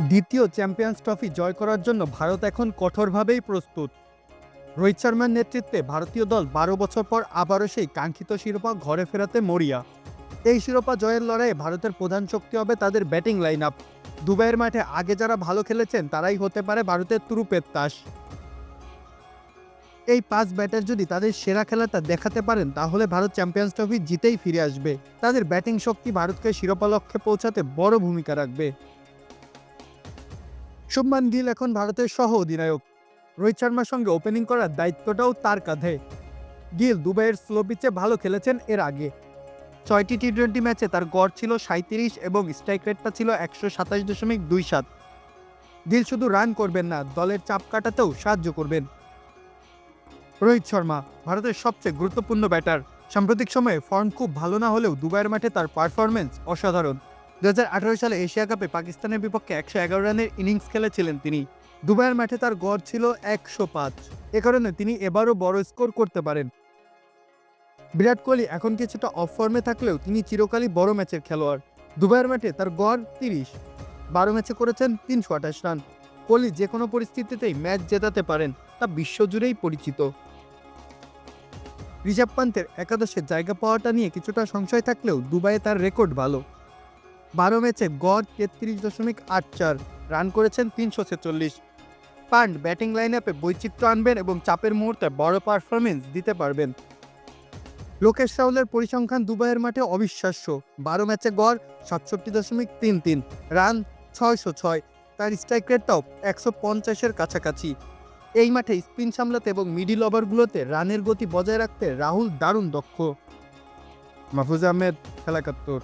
দ্বিতীয় champions trophy জয় করার জন্য ভারত এখন কঠোরভাবেই প্রস্তুত। রোহিত শর্মার নেতৃত্বে ভারতীয় দল বারো বছর পর আবারও সেই কাঙ্ক্ষিত শিরোপা ঘরে ফেরাতে মরিয়া। এই শিরোপা জয়ের লড়াইয়ে ভারতের প্রধান শক্তি হবে তাদের ব্যাটিং লাইন আপ দুবাইয়ের মাঠে আগে যারা ভালো খেলেছেন, তারাই হতে পারে ভারতের তুরুপের তাস। এই পাঁচ ব্যাটার যদি তাদের সেরা খেলাটা দেখাতে পারেন, তাহলে ভারত চ্যাম্পিয়ন্স ট্রফি জিতেই ফিরে আসবে। তাদের ব্যাটিং শক্তি ভারতকে শিরোপা লক্ষ্যে পৌঁছাতে বড় ভূমিকা রাখবে। শুভমান গিল এখন ভারতের সহ অধিনায়ক রোহিত শর্মার সঙ্গে ওপেনিং করার দায়িত্বটাও তার কাঁধে। গিল দুবাইয়ের স্লো পিচে ভালো খেলেছেন এর আগে। ছয়টি টি টোয়েন্টি ম্যাচে তার গড় ছিল সাঁত্রিশ এবং স্ট্রাইক রেটটা ছিল একশো সাতাশ দশমিক দুই সাত। গিল শুধু রান করবেন না, দলের চাপ কাটাতেও সাহায্য করবেন। রোহিত শর্মা, ভারতের সবচেয়ে গুরুত্বপূর্ণ ব্যাটার সাম্প্রতিক সময়ে ফর্ম খুব ভালো না হলেও দুবাইয়ের মাঠে তার পারফরমেন্স অসাধারণ। দু হাজার আঠেরো সালে এশিয়া কাপে পাকিস্তানের বিপক্ষে একশো এগারো রানের ইনিংস খেলেছিলেন তিনি। দুবাইয়ের মাঠে তার গড় ছিল একশো পাঁচ। এ কারণে তিনি এবারও বড় স্কোর করতে পারেন। বিরাট কোহলি এখন কিছুটা অফ ফর্মে থাকলেও তিনি চিরকালই বড় ম্যাচের খেলোয়াড়। দুবাইয়ের মাঠে তার গড় তিরিশ। বারো ম্যাচে করেছেন তিনশো আঠাশ রান। কোহলি যে কোনো পরিস্থিতিতেই ম্যাচ জেতাতে পারেন, তা বিশ্বজুড়েই পরিচিত। ঋষভ পান্তের একাদশে জায়গা পাওয়াটা নিয়ে কিছুটা সংশয় থাকলেও দুবাইয়ে তার রেকর্ড ভালো। বারো ম্যাচে গড় তেত্রিশ দশমিক আট চার, রান করেছেন তিনশো ছেচল্লিশ। পান্ড ব্যাটিং লাইন আপে বৈচিত্র্য আনবেন এবং চাপের মুহূর্তে বড় পারফরমেন্স দিতে পারবেন। লোকেশ রাহুলের পরিসংখ্যান দুবাইয়ের মাঠে অবিশ্বাস্য। বারো ম্যাচে গড় সাতষট্টি দশমিক তিন তিন, রান ছয়শো ছয়, তার স্ট্রাইক রেটটাও একশো পঞ্চাশের কাছাকাছি। এই মাঠে স্পিন সামলাতে এবং মিডিল ওভারগুলোতে রানের গতি বজায় রাখতে রাহুল দারুণ দক্ষ। মাহফুজ আহমেদ খেলা একাত্তর